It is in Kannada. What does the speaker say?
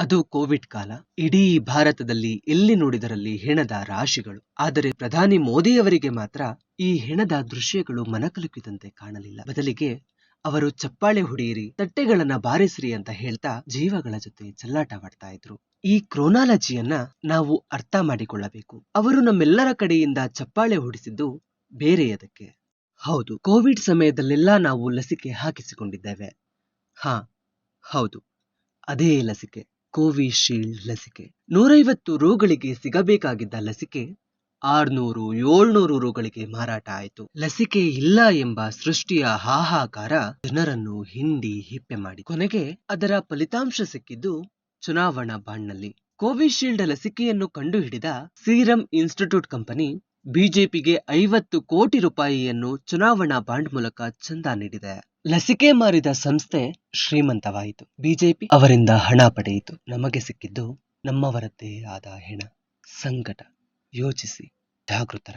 ಅದು ಕೋವಿಡ್ ಕಾಲ. ಇಡೀ ಭಾರತದಲ್ಲಿ ಎಲ್ಲಿ ನೋಡಿದರಲ್ಲಿ ಹೆಣದ ರಾಶಿಗಳು. ಆದರೆ ಪ್ರಧಾನಿ ಮೋದಿಯವರಿಗೆ ಮಾತ್ರ ಈ ಹೆಣದ ದೃಶ್ಯಗಳು ಮನಕಲುಕಿದಂತೆ ಕಾಣಲಿಲ್ಲ. ಬದಲಿಗೆ ಅವರು ಚಪ್ಪಾಳೆ ಹೊಡೆಯಿರಿ, ತಟ್ಟೆಗಳನ್ನ ಬಾರಿಸಿರಿ ಅಂತ ಹೇಳ್ತಾ ಜೀವಗಳ ಜೊತೆ ಚೆಲ್ಲಾಟವಾಡ್ತಾ ಇದ್ರು. ಈ ಕ್ರೋನಾಲಜಿಯನ್ನ ನಾವು ಅರ್ಥ ಮಾಡಿಕೊಳ್ಳಬೇಕು. ಅವರು ನಮ್ಮೆಲ್ಲರ ಕಡೆಯಿಂದ ಚಪ್ಪಾಳೆ ಹೊಡಿಸಿದ್ದು ಬೇರೆಯದಕ್ಕೆ ಹೌದು, ಕೋವಿಡ್ ಸಮಯದಲ್ಲೆಲ್ಲ ನಾವು ಲಸಿಕೆ ಹಾಕಿಸಿಕೊಂಡಿದ್ದೇವೆ. ಹಾ, ಹೌದು, ಅದೇ ಲಸಿಕೆ. ಕೋವಿಶೀಲ್ಡ್ ಲಸಿಕೆ. ನೂರೈವತ್ತು ರೋಗಳಿಗೆ ಸಿಗಬೇಕಾಗಿದ್ದ ಲಸಿಕೆ, ಆರ್ನೂರು, ಏಳ್ನೂರು ರೋಗಳಿಗೆ ಮಾರಾಟ ಆಯಿತು. ಲಸಿಕೆ ಇಲ್ಲ ಎಂಬ ಸೃಷ್ಟಿಯ ಹಾಹಾಕಾರ ಜನರನ್ನು ಹಿಂಡಿ ಹಿಪ್ಪೆ ಮಾಡಿ. ಕೊನೆಗೆ ಅದರ ಫಲಿತಾಂಶ ಸಿಕ್ಕಿದ್ದು ಚುನಾವಣಾ ಬಾಂಡ್ನಲ್ಲಿ. ಕೋವಿಶೀಲ್ಡ್ ಲಸಿಕೆಯನ್ನು ಕಂಡುಹಿಡಿದ ಸೀರಂ ಇನ್ಸ್ಟಿಟ್ಯೂಟ್ ಕಂಪನಿ, ಬಿಜೆಪಿಗೆ ಐವತ್ತು ಕೋಟಿ ರೂಪಾಯಿಯನ್ನು ಚುನಾವಣಾ ಬಾಂಡ್ ಮೂಲಕ ಚಂದ ನೀಡಿದೆ. ಲಸಿಕೆ ಮಾರಿದ ಸಂಸ್ಥೆ ಶ್ರೀಮಂತವಾಯಿತು. ಬಿಜೆಪಿ ಅವರಿಂದ ಹಣ ಪಡೆಯಿತು. ನಮಗೆ ಸಿಕ್ಕಿದ್ದು ನಮ್ಮವರದ್ದೇ ಆದ ಹೆಣ. ಸಂಕಟ. ಯೋಚಿಸಿ. ಜಾಗೃತರ